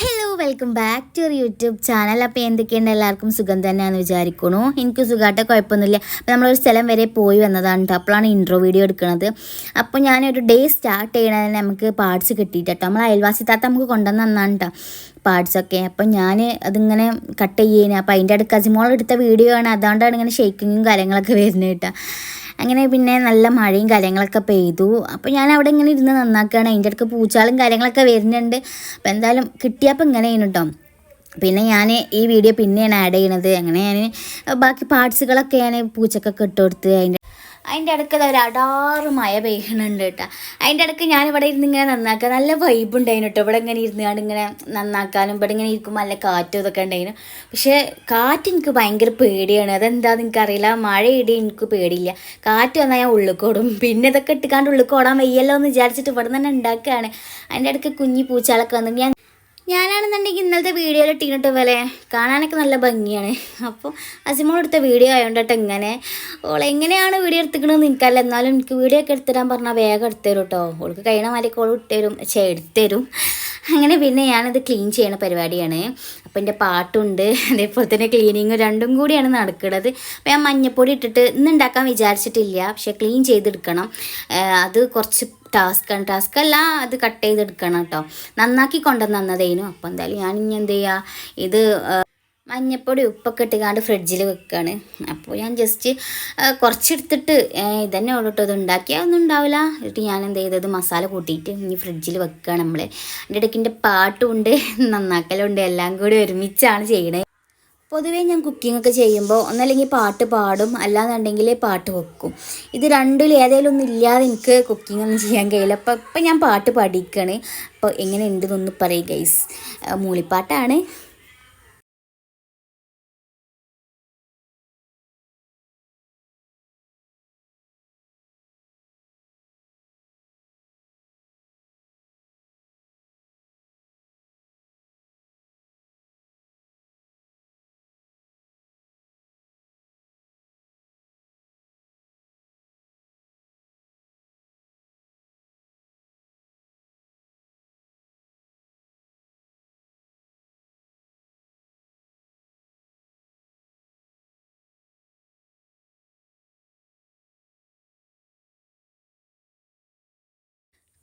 Hello welcome back to YouTube channel അപ്പോൾ എന്തൊക്കെയുണ്ട് എല്ലാവർക്കും സുഖം തന്നെയാണെന്ന് വിചാരിക്കണു എനിക്ക് സുഖമായിട്ട് കുഴപ്പമൊന്നുമില്ല. അപ്പോൾ നമ്മളൊരു സ്ഥലം വരെ പോയി വന്നതാണ് കേട്ടോ അപ്പോഴാണ് ഇൻട്രോ വീഡിയോ എടുക്കുന്നത്. അപ്പോൾ ഞാനൊരു ഡേ സ്റ്റാർട്ട് ചെയ്യണതിന് നമുക്ക് പാർട്സ് കിട്ടിയിട്ട് കേട്ടോ നമ്മൾ അയൽവാസി താത്ത നമുക്ക് കൊണ്ടുവന്ന് തന്നാണ് കേട്ടോ പാർട്സൊക്കെ അപ്പം ഞാൻ അതിങ്ങനെ കട്ട് ചെയ്യുന്നത് അപ്പോൾ അതിന്റെ അടുത്ത് കസിമോൾ എടുത്ത വീഡിയോ ആണ്. അതുകൊണ്ടാണ് ഇങ്ങനെ ഷേക്കിങ്ങും കാര്യങ്ങളൊക്കെ വരുന്നത് കേട്ടോ അങ്ങനെ പിന്നെ നല്ല മഴയും കാര്യങ്ങളൊക്കെ പെയ്തു. അപ്പോൾ ഞാൻ അവിടെ ഇങ്ങനെ ഇരുന്ന് നന്നാക്കുകയാണ്. അതിന്റെ ഇടയ്ക്ക് പൂച്ചാളും കാര്യങ്ങളൊക്കെ വരുന്നുണ്ട്. അപ്പോൾ എന്തായാലും കിട്ടിയപ്പോൾ ഇങ്ങനെയാണ് കേട്ടോ പിന്നെ ഞാൻ ഈ വീഡിയോ പിന്നെയാണ് ആഡ് ചെയ്യണത്. അങ്ങനെ ഞാൻ ബാക്കി പാർട്സുകളൊക്കെ ഞാൻ പൂച്ചക്കൊക്കെ ഇട്ട് കൊടുത്ത് അതിന്റെ അതിന്റെ ഇടയ്ക്ക് ഒരു അടാറ് മഴ പെയ്യണുണ്ട് കേട്ടോ. അതിന്റെ ഇടയ്ക്ക് ഞാൻ ഇവിടെ ഇരുന്ന് ഇങ്ങനെ നന്നാക്കാൻ നല്ല വൈബ് ഉണ്ടായിരുന്നു കേട്ടോ. ഇവിടെ ഇങ്ങനെ ഇരുന്നാണ്ട് ഇങ്ങനെ നന്നാക്കാനും ഇവിടെ ഇങ്ങനെ ഇരിക്കുമ്പോൾ നല്ല കാറ്റും ഇതൊക്കെ ഉണ്ടായിരുന്നു. പക്ഷേ കാറ്റ് എനിക്ക് ഭയങ്കര പേടിയാണ്. അതെന്താന്ന് എനിക്കറിയില്ല. മഴ ഇടി എനിക്ക് പേടിയില്ല. കാറ്റ് വന്നാൽ ഞാൻ ഉള്ളിക്കോടും പിന്നെ ഇതൊക്കെ ഇട്ടുകാണ്ട് ഉള്ളിക്കോടാൻ വയ്യല്ലോ എന്ന് വിചാരിച്ചിട്ട് ഇവിടെ തന്നെ ഉണ്ടാക്കുകയാണ്. അതിന്റെ ഇടയ്ക്ക് കുഞ്ഞി പൂച്ചകളൊക്കെ വന്നെങ്കിൽ ഞാൻ ഞാനാണെന്നുണ്ടെങ്കിൽ ഇന്നലത്തെ വീഡിയോയിൽ ഇട്ടിട്ട് പോലെ കാണാനൊക്കെ നല്ല ഭംഗിയാണ്. അപ്പോൾ അസിമോൾ എടുത്ത വീഡിയോ ആയതുകൊണ്ടിട്ട് ഇങ്ങനെ. ഓൾ എങ്ങനെയാണ് വീഡിയോ എടുത്തിക്കണമെന്ന് എനിക്കല്ല എന്നാലും എനിക്ക് വീഡിയോ ഒക്കെ എടുത്തിടാൻ പറഞ്ഞാൽ വേഗം എടുത്തരും കേട്ടോ. ഓൾക്ക് കഴിയണ മാതിരിയൊക്കെ ഓൾ ഇട്ടുതരും പക്ഷേ എടുത്തരും അങ്ങനെ പിന്നെ ഞാനത് ക്ലീൻ ചെയ്യണ പരിപാടിയാണ്. അപ്പോൾ എന്റെ പാട്ടുണ്ട് അതേപോലെ തന്നെ ക്ലീനിങ് രണ്ടും കൂടിയാണ് നടക്കുന്നത് അപ്പോൾ ഞാൻ മഞ്ഞപ്പൊടി ഇട്ടിട്ട് ഇന്ന് ഉണ്ടാക്കാൻ വിചാരിച്ചിട്ടില്ല. പക്ഷേ ക്ലീൻ ചെയ്തെടുക്കണം. അത് കുറച്ച് ടാസ്ക്കാണ് ടാസ്ക് അല്ല അത് കട്ട് ചെയ്തെടുക്കണം കേട്ടോ നന്നാക്കി കൊണ്ടുവന്ന് തന്നതേനു. അപ്പോൾ എന്തായാലും ഞാൻ ഇനി എന്ത് ചെയ്യുക ഇത് മഞ്ഞപ്പൊടി ഉപ്പൊക്കെ ഇട്ടുകാണ്ട് ഫ്രിഡ്ജിൽ വെക്കുകയാണ് അപ്പോൾ ഞാൻ ജസ്റ്റ് കുറച്ചെടുത്തിട്ട് ഇതന്നെ ഉള്ളൂ ഇത് ഉണ്ടാക്കിയാൽ ഒന്നും ഉണ്ടാവില്ല എന്നിട്ട് ഞാൻ എന്ത് ചെയ്തത്? മസാല കൂട്ടിയിട്ട് ഇനി ഫ്രിഡ്ജിൽ വെക്കുകയാണ് നമ്മൾ എന്റെ ഇടയ്ക്കിന്റെ പാട്ടുമുണ്ട് നന്നാക്കലുണ്ട് എല്ലാം കൂടി ഒരുമിച്ചാണ് ചെയ്യണത് പൊതുവേ ഞാൻ കുക്കിംഗ് ഒക്കെ ചെയ്യുമ്പോൾ ഒന്നല്ലെങ്കിൽ പാട്ട് പാടും. അല്ലാന്നുണ്ടെങ്കിൽ പാട്ട് വെക്കും. ഇത് രണ്ടിൽ ഏതെങ്കിലും ഒന്നും ഇല്ലാതെ എനിക്ക് കുക്കിംഗ് ഒന്നും ചെയ്യാൻ കഴിയില്ല. അപ്പം ഇപ്പം ഞാൻ പാട്ട് പഠിക്കണേ. അപ്പോൾ എങ്ങനെ ഉണ്ടെന്നൊന്ന് പറയും ഗൈസ് മൂളിപ്പാട്ടാണ്.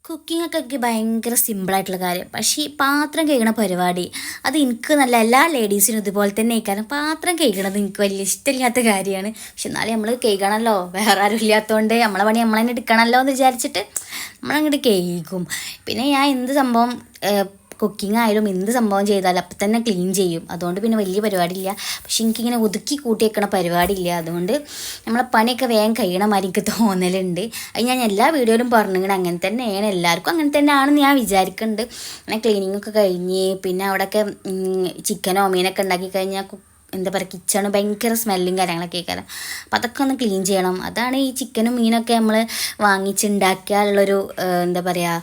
കുക്കിംഗ് ഒക്കെ എനിക്ക് ഭയങ്കര സിമ്പിളായിട്ടുള്ള കാര്യം. പക്ഷേ ഈ പാത്രം കഴുകണ പരിപാടി അത് എനിക്ക് നല്ല എല്ലാ ലേഡീസിനും ഇതുപോലെ തന്നെ കാരണം പാത്രം കഴുകണത് എനിക്ക് വലിയ ഇഷ്ടമില്ലാത്ത കാര്യമാണ്. പക്ഷെ എന്നാലും നമ്മൾ കഴുകണമല്ലോ വേറെ ആരും ഇല്ലാത്തതുകൊണ്ട് നമ്മളെ പണി നമ്മളെന്നെ എടുക്കണമല്ലോ എന്ന് വിചാരിച്ചിട്ട് നമ്മളങ്ങോട്ട് കഴുകും. പിന്നെ ഞാൻ എന്ത് സംഭവം കുക്കിംഗ് ആയാലും എന്ത് സംഭവം ചെയ്താലും അപ്പം തന്നെ ക്ലീൻ ചെയ്യും. അതുകൊണ്ട് പിന്നെ വലിയ പരിപാടിയില്ല. പക്ഷെ എനിക്കിങ്ങനെ ഒതുക്കി കൂട്ടി വെക്കണ പരിപാടിയില്ല. അതുകൊണ്ട് നമ്മളെ പണിയൊക്കെ വേഗം കഴിയണ മാതിരി എനിക്ക് തോന്നലുണ്ട്. അത് ഞാൻ എല്ലാ വീഡിയോയിലും പറഞ്ഞിങ്ങനെ അങ്ങനെ തന്നെയാണ്. എല്ലാവർക്കും അങ്ങനെ തന്നെ ആണെന്ന് ഞാൻ വിചാരിക്കുന്നുണ്ട് അങ്ങനെ ക്ലീനിങ് ഒക്കെ കഴിഞ്ഞ് പിന്നെ അവിടെയൊക്കെ ചിക്കനോ മീനൊക്കെ ഉണ്ടാക്കി കഴിഞ്ഞാൽ എന്താ പറയുക കിച്ചണ് ഭയങ്കര സ്മെല്ലും കാര്യങ്ങളൊക്കെ കാരണം അപ്പം അതൊക്കെ ഒന്ന് ക്ലീൻ ചെയ്യണം. അതാണ് ഈ ചിക്കനും മീനൊക്കെ നമ്മൾ വാങ്ങിച്ചുണ്ടാക്കിയാലുള്ളൊരു എന്താ പറയുക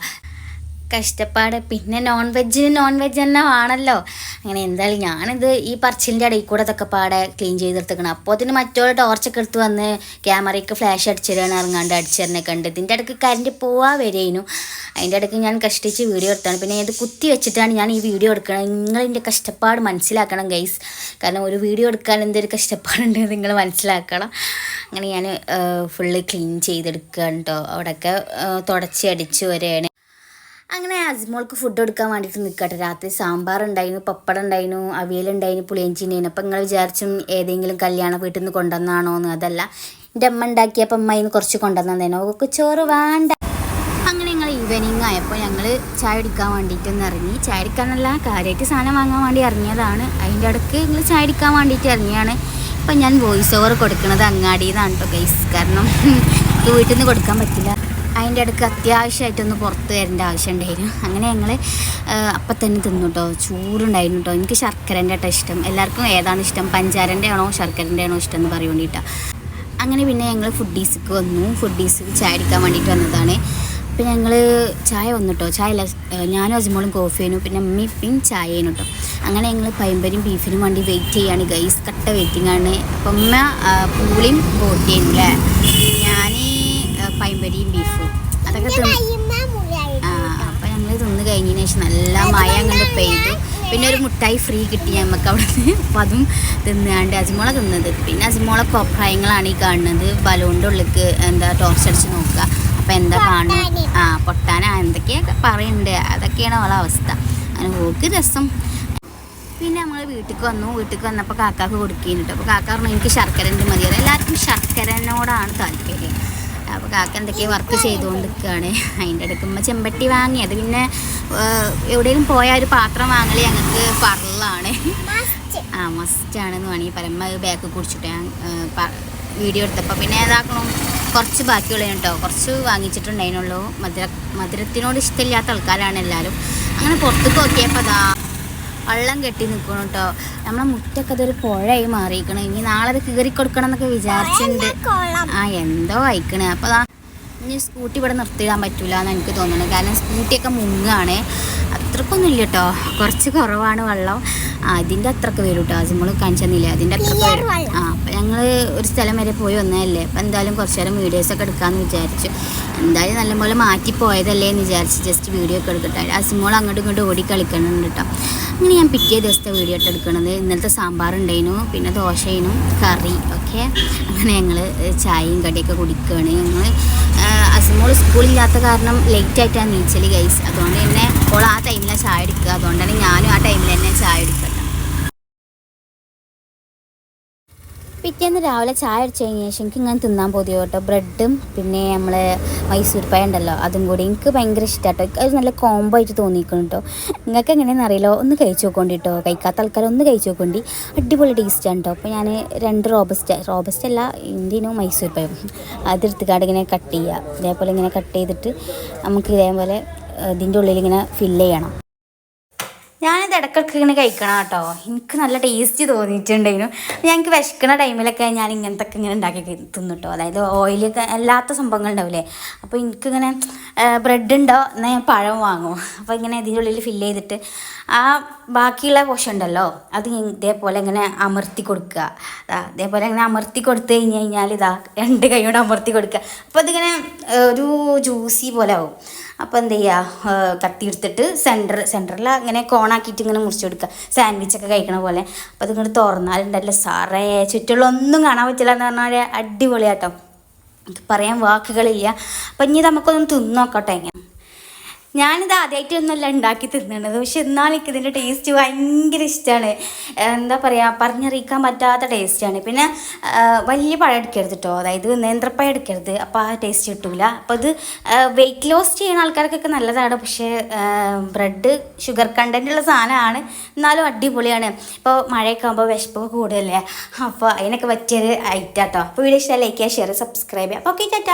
കഷ്ടപ്പാട്. പിന്നെ നോൺ വെജിന് നോൺ വെജ് തന്നെ ആണല്ലോ അങ്ങനെ എന്തായാലും ഞാനിത് ഈ പറച്ചിലിന്റെ ഇടയിൽ കൂടെ അതൊക്കെ പാടെ ക്ലീൻ ചെയ്തെടുത്തേക്കണം അപ്പോൾ അതിന് മറ്റോടെ ടോർച്ചൊക്കെ എടുത്ത് വന്ന് ക്യാമറയ്ക്ക് ഫ്ലാഷ് അടിച്ചിടാണ് ഇറങ്ങാണ്ട് അടിച്ചിരുന്നെ കണ്ട്. ഇതിന്റെ ഇടയ്ക്ക് കരണ്ട് പോവാ വരേനു. അതിന്റെ ഇടയ്ക്ക് ഞാൻ കഷ്ടിച്ച് വീഡിയോ എടുത്താണ്. പിന്നെ ഇത് കുത്തി വെച്ചിട്ടാണ് ഞാൻ ഈ വീഡിയോ എടുക്കണം നിങ്ങളിന്റെ കഷ്ടപ്പാട് മനസ്സിലാക്കണം ഗൈസ് കാരണം ഒരു വീഡിയോ എടുക്കാൻ എന്തൊരു കഷ്ടപ്പാടുണ്ട് നിങ്ങൾ മനസ്സിലാക്കണം. അങ്ങനെ ഞാൻ ഫുള്ള് ക്ലീൻ ചെയ്തെടുക്കുകയാണ് കേട്ടോ അവിടെയൊക്കെ തുടച്ചടിച്ചു വരെയാണ് അങ്ങനെ അജ്മോൾക്ക് ഫുഡ് കൊടുക്കാൻ വേണ്ടിയിട്ട് നിൽക്കട്ടെ രാത്രി സാമ്പാർ ഉണ്ടായിരുന്നു പപ്പടം ഉണ്ടായിരുന്നു അവിയലുണ്ടായിരുന്നു പുളിയഞ്ചി ഉണ്ടായിരുന്നു അപ്പം നിങ്ങൾ വിചാരിച്ചും ഏതെങ്കിലും കല്യാണ വീട്ടിൽ നിന്ന് കൊണ്ടുവന്നാണോ എന്ന്. അതല്ല എന്റെ അമ്മ ഉണ്ടാക്കിയപ്പോൾ അമ്മ ഇന്ന് കുറച്ച് കൊണ്ടുവന്നതേനോ അവൾക്ക് ചോറ് വേണ്ട. അങ്ങനെ ഞങ്ങൾ ഈവനിങ് ആയപ്പോൾ ഞങ്ങൾ ചായ അടിക്കാൻ വേണ്ടിയിട്ടൊന്ന് ഇറങ്ങി. ചായ അടിക്കാനല്ല കാര്യമായിട്ട് സാധനം വാങ്ങാൻ വേണ്ടി ഇറങ്ങിയതാണ്. അതിന്റെ ഇടയ്ക്ക് ഞങ്ങൾ ചായ അടിക്കാൻ വേണ്ടിയിട്ട് ഇറങ്ങിയാണ്. ഇപ്പം ഞാൻ വോയിസ് ഓവർ കൊടുക്കുന്നത് അങ്ങാടിയെന്നാണ് കേട്ടോ ഗൈസ് കാരണം വീട്ടിൽ നിന്ന് കൊടുക്കാൻ പറ്റില്ല. അതിന്റെ ഇടയ്ക്ക് അത്യാവശ്യമായിട്ടൊന്ന് പുറത്ത് വരേണ്ട ആവശ്യം ഉണ്ടായിരുന്നു അങ്ങനെ ഞങ്ങൾ അപ്പം തന്നെ തിന്നു കേട്ടോ ചൂടുണ്ടായിരുന്നു കേട്ടോ എനിക്ക് ശർക്കരന്റെ കേട്ടോ ഇഷ്ടം. എല്ലാവർക്കും ഏതാണ് ഇഷ്ടം? പഞ്ചാരന്റെ ആണോ ശർക്കരന്റെ ആണോ ഇഷ്ടം എന്ന് പറയാൻ വേണ്ടിയിട്ടാണ് അങ്ങനെ പിന്നെ ഞങ്ങൾ ഫുഡീസിക്ക് വന്നു. ഫുഡീസ് ചായ അടിക്കാൻ വേണ്ടിയിട്ട് വന്നതാണ്. അപ്പം ഞങ്ങൾ ചായ വന്നിട്ടോ. ചായ അല്ല ഞാനും അജ്മോളും ആയിരുന്നു പിന്നെ അമ്മയും ഇപ്പം ആയിരുന്നു കേട്ടോ അങ്ങനെ ഞങ്ങൾ പൈമ്പരും ബീഫിനും വേണ്ടി വെയിറ്റ് ചെയ്യാണ്. ഗൈസ് കട്ട വെയിറ്റിംഗ് ആണ്. അപ്പം അമ്മ പൂളിയും ബോട്ടിയും ഞാൻ പൈമ്പരിയും ബീഫും. അതൊക്കെ ആ അപ്പം ഞങ്ങൾ തിന്ന് കഴിഞ്ഞതിന് ശേഷം നല്ല മഴ അങ്ങോട്ട് പെയ്തു. പിന്നെ ഒരു മുട്ടായി ഫ്രീ കിട്ടി നമുക്ക് അവിടെ നിന്ന് അപ്പം അതും തിന്നാണ്ട് അജിമോള തിന്നത്. പിന്നെ അജിമോളെ കൊപ്രായങ്ങളാണ് ഈ കാണുന്നത്. ബലൂണിന്റെ ഉള്ളിലേക്ക് എന്താ ടോർച്ച് അടിച്ച് നോക്കുക. അപ്പം എന്താ കാണുന്നത് ആ പൊട്ടാനാ. എന്തൊക്കെയാ പറയുന്നുണ്ട് അതൊക്കെയാണ് അവളെ അവസ്ഥ. അങ്ങനെ ഓക്ക് രസം. പിന്നെ നമ്മൾ വീട്ടിലേക്ക് വന്നു. വീട്ടിലേക്ക് വന്നപ്പോൾ കാക്കാക്ക് കൊടുക്കുകയും അപ്പോൾ കാക്ക പറഞ്ഞു എനിക്ക് ശർക്കര മതി. എല്ലാവർക്കും ശർക്കരനോടാണ് താല്പര്യം. അപ്പോൾ കാക്ക എന്തൊക്കെയോ വർക്ക് ചെയ്തുകൊണ്ട് നിൽക്കുകയാണ് അതിന്റെ ഉമ്മ ചെമ്പട്ടി വാങ്ങി. അത് പിന്നെ എവിടെയെങ്കിലും പോയാൽ ഒരു പാത്രം വാങ്ങൽ ഞങ്ങൾക്ക് പറലാണ് ആ മസ്റ്റാണെന്ന് വേണമെങ്കിൽ പരമ്മ ബാക്ക് കുടിച്ചിട്ട് ഞാൻ വീഡിയോ എടുത്തപ്പോൾ പിന്നെ ഏതാക്കണം? കുറച്ച് ബാക്കിയുള്ള കേട്ടോ കുറച്ച് വാങ്ങിച്ചിട്ടുണ്ടായിരുന്നുള്ളൂ. മധുര മധുരത്തിനോട് ഇഷ്ടമില്ലാത്ത ആൾക്കാരാണ് എല്ലാവരും അങ്ങനെ പുറത്തേക്ക് നോക്കിയപ്പോൾ അതാ വെള്ളം കെട്ടി നിൽക്കണം കേട്ടോ നമ്മളെ മുറ്റൊക്കെ അതൊരു പുഴയായി മാറിയിരിക്കണം. ഇനി നാളെ അത് കീറി കൊടുക്കണം എന്നൊക്കെ വിചാരിച്ചിട്ടുണ്ട് ആ എന്തോ അയക്കണേ അപ്പോൾ അതാ ഇനി സ്കൂട്ടി ഇവിടെ നിർത്തിയിടാൻ പറ്റൂല എന്ന് എനിക്ക് തോന്നുന്നു. കാരണം സ്കൂട്ടിയൊക്കെ മുങ്ങാണ്. അത്രക്കൊന്നും ഇല്ല കേട്ടോ കുറച്ച് കുറവാണ് വെള്ളം. ആ അതിന്റെ അത്രയ്ക്ക് വരും കേട്ടോ നമ്മൾ കാണിച്ചെന്നില്ല? അതിന്റെ അത്രയ്ക്ക് വരും. ആ അപ്പം ഞങ്ങൾ ഒരു സ്ഥലം വരെ പോയി വന്നതല്ലേ? അപ്പം എന്തായാലും കുറച്ച് നേരം വീഡിയോസൊക്കെ എടുക്കാമെന്ന് വിചാരിച്ചു. എന്തായാലും നല്ലപോലെ മാറ്റിപ്പോയതല്ലേ എന്ന് വിചാരിച്ച് ജസ്റ്റ് വീഡിയോ ഒക്കെ എടുക്കട്ടെ അസിമോൾ അങ്ങോട്ടും ഇങ്ങോട്ടും ഓടി കളിക്കണുണ്ട് കേട്ടോ അങ്ങനെ ഞാൻ പിറ്റേ ദിവസത്തെ വീഡിയോ ഇട്ട് എടുക്കണത്. ഇന്നലത്തെ സാമ്പാർ ഉണ്ടായിരുന്നു. പിന്നെ ദോശയിനും കറി ഒക്കെ അങ്ങനെ ഞങ്ങൾ ചായയും കടിയൊക്കെ കുടിക്കുകയാണ് ഞങ്ങൾ അസിമോൾ സ്കൂളില്ലാത്ത കാരണം ലേറ്റ് ആയിട്ടാണ് നീച്ചൽ ഗൈസ് അതുകൊണ്ട് തന്നെ അപ്പോൾ ആ ടൈമിലാണ് ചായ എടുക്കുക. അതുകൊണ്ടാണ് ഞാനും ആ ടൈമിൽ തന്നെ ചായ എടുക്കട്ടെ പിറ്റേന്ന് രാവിലെ ചായ അടിച്ച് കഴിഞ്ഞ ശേഷം എനിക്ക് ഇങ്ങനെ തിന്നാൻ പോതിയോ കേട്ടോ. ബ്രെഡും പിന്നെ നമ്മൾ മൈസൂർ പായ ഉണ്ടല്ലോ അതും കൂടി. എനിക്ക് ഭയങ്കര ഇഷ്ടമാട്ടോ അത് നല്ല കോംബോ ആയിട്ട് തോന്നിക്കണം കേട്ടോ. നിങ്ങൾക്ക് എങ്ങനെയാണെന്ന് അറിയില്ല. ഒന്ന് കഴിച്ചു നോക്കോണ്ടി കേട്ടോ. കഴിക്കാത്ത ആൾക്കാർ ഒന്ന് കഴിച്ചു നോക്കോണ്ടി. അടിപൊളി ടേസ്റ്റാണ് കേട്ടോ. അപ്പോൾ ഞാൻ രണ്ട് റോബസ്റ്റ് റോബസ്റ്റ് അല്ല ഇന്ത്യനും മൈസൂർ പായം അതെടുത്തുകാട് ഇങ്ങനെ കട്ട് ചെയ്യുക ഇതേപോലെ ഇങ്ങനെ കട്ട് ചെയ്തിട്ട് നമുക്ക് ഇതേപോലെ ഇതിന്റെ ഉള്ളിൽ ഇങ്ങനെ ഫില്ല് ചെയ്യണം. ഞാനിത് ഇടയ്ക്കൊക്കെ ഇങ്ങനെ കഴിക്കണം കേട്ടോ. എനിക്ക് നല്ല ടേസ്റ്റ് തോന്നിയിട്ടുണ്ടായിരുന്നു. ഞങ്ങൾക്ക് വിശക്കണ ടൈമിലൊക്കെ ഞാൻ ഇങ്ങനത്തെ ഒക്കെ ഇങ്ങനെ ഉണ്ടാക്കി തിന്നിട്ടോ. അതായത് ഓയിലൊക്കെ അല്ലാത്ത സംഭവങ്ങൾ ഉണ്ടാവില്ലേ അപ്പോൾ എനിക്കിങ്ങനെ ബ്രെഡ് ഉണ്ടോ എന്നാൽ ഞാൻ പഴം വാങ്ങും. അപ്പോൾ ഇങ്ങനെ ഇതിന്റെ ഉള്ളിൽ ഫില്ല് ചെയ്തിട്ട് ആ ബാക്കിയുള്ള പോഷൻ ഉണ്ടല്ലോ അത് ഇതേപോലെ ഇങ്ങനെ അമർത്തി കൊടുക്കുക. ദാ ഇതേപോലെ ഇങ്ങനെ അമർത്തി കൊടുത്തു കഴിഞ്ഞ് കഴിഞ്ഞാൽ ഇതാ രണ്ട് കൈ കൊണ്ട് അമർത്തി കൊടുക്കുക. അപ്പോൾ അതിങ്ങനെ ഒരു ജ്യൂസി പോലെ ആവും. അപ്പോൾ എന്ത് ചെയ്യുക? കത്തി എടുത്തിട്ട് സെന്റർ സെന്ററിൽ അങ്ങനെ കോണാക്കിയിട്ട് ഇങ്ങനെ മുറിച്ചെടുക്കുക സാൻഡ്വിച്ചൊക്കെ കഴിക്കണ പോലെ. അപ്പോൾ അതിങ്ങോട്ട് തുറന്നാലുണ്ടല്ലോ. സാറേ ചുറ്റുള്ള ഒന്നും കാണാൻ പറ്റില്ല എന്ന് പറഞ്ഞാൽ അടിപൊളിയാട്ടോ. പറയാൻ വാക്കുകളില്ല. അപ്പം ഇനി നമുക്കൊന്ന് തിന്നോക്കട്ടെ എങ്ങനെ ഞാനിത് ആദ്യമായിട്ടൊന്നുമല്ല ഉണ്ടാക്കി തിന്നണത്. പക്ഷെ എന്നാലും എനിക്ക് ഇതിന്റെ ടേസ്റ്റ് ഭയങ്കര ഇഷ്ടമാണ് എന്താ പറയുക പറഞ്ഞറിയിക്കാൻ പറ്റാത്ത ടേസ്റ്റാണ് പിന്നെ വലിയ പഴം എടുക്കരുത് കേട്ടോ അതായത് നേന്ത്രപ്പഴം എടുക്കരുത്. അപ്പോൾ ആ ടേസ്റ്റ് കിട്ടൂല. അപ്പോൾ ഇത് വെയിറ്റ് ലോസ് ചെയ്യുന്ന ആൾക്കാർക്കൊക്കെ നല്ലതാണ്. പക്ഷേ ബ്രെഡ് ഷുഗർ കണ്ടന്റ് ഉള്ള സാധനമാണ്. എന്നാലും അടിപൊളിയാണ്. ഇപ്പോൾ മഴയൊക്കെ ആകുമ്പോൾ വിശപ്പൊക്കെ കൂടുതലല്ലേ അപ്പോൾ അതിനൊക്കെ പറ്റിയൊരു ഐറ്റാട്ടോ അപ്പോൾ വീഡിയോ ഇഷ്ടം ലൈക്ക് ചെയ്യുക ഷെയർ സബ്സ്ക്രൈബ് ചെയ്യുക. അപ്പോൾ ഓക്കെ ടാറ്റ